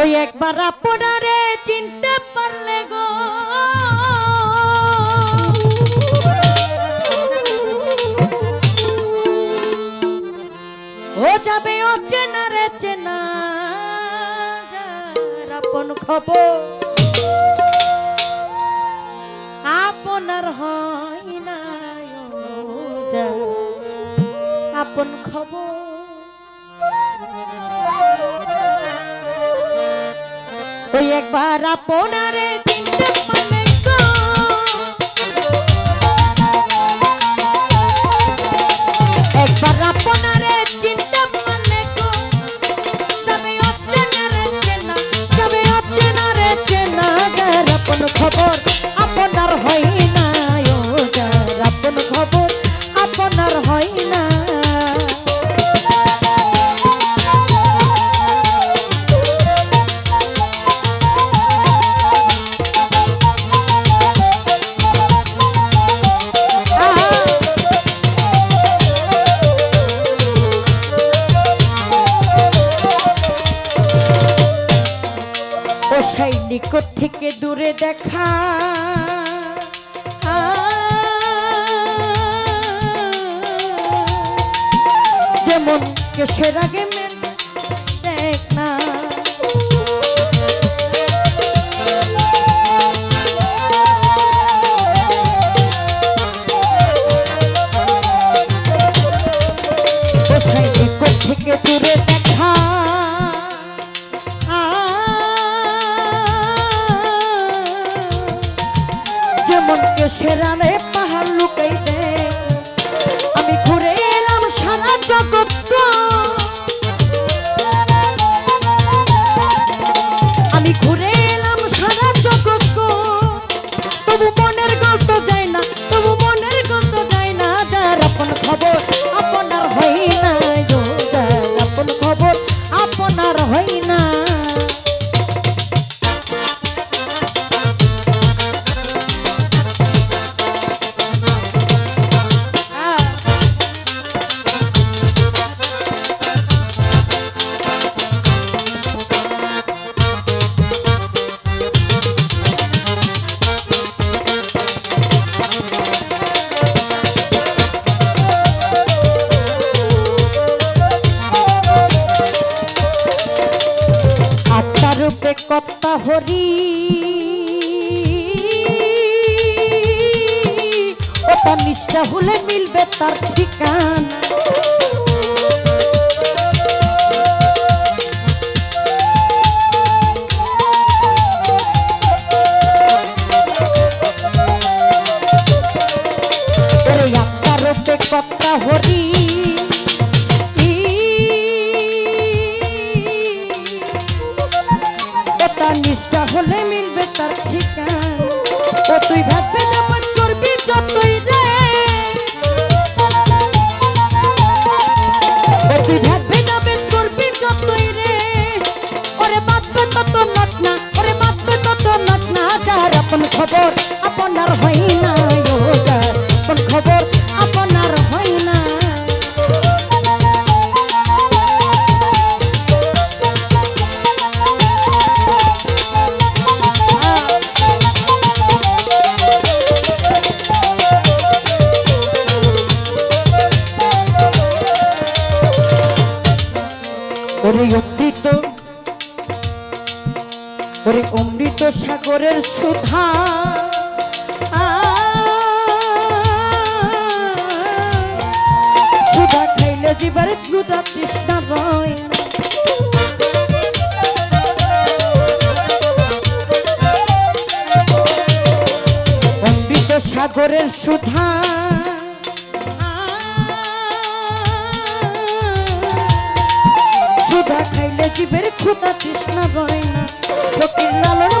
ওই একবার আপনারে চিনতে পারলে গো। ও যাবে অচেনা রে চেনা আপন খবর আপনার হয় না আপন খবর। ওই একবার আপনারে চিনতে পারলে নিকট থেকে দূরে দেখা। যেমন কেসের আগে মেন হরি ওটা নিষ্ঠা হলে মিলবে তার ঠিকানা। কত্তা হরি। নিষ্ঠা হলে মিলবে তার ঠিকানা। ও তুই ভাববে যাপন করবি যতই রে। ও তুই ভাববে যাবেন করবি যতই রে। ওরে বাঁচবে তত নাট ওরে বাঁচবে তত নাট যার আপন খবর আপনার হয় না। ওরে অমৃত ওরে অমৃত সাগরের সুধা। সুধা খাইলে জীবার ক্ষুধা তৃষ্ণা না। অমৃত সাগরের সুধা। সুধা কৃষ্ণ জীবের ক্ষুধা তৃষ্ণা রয় না ফকির লালন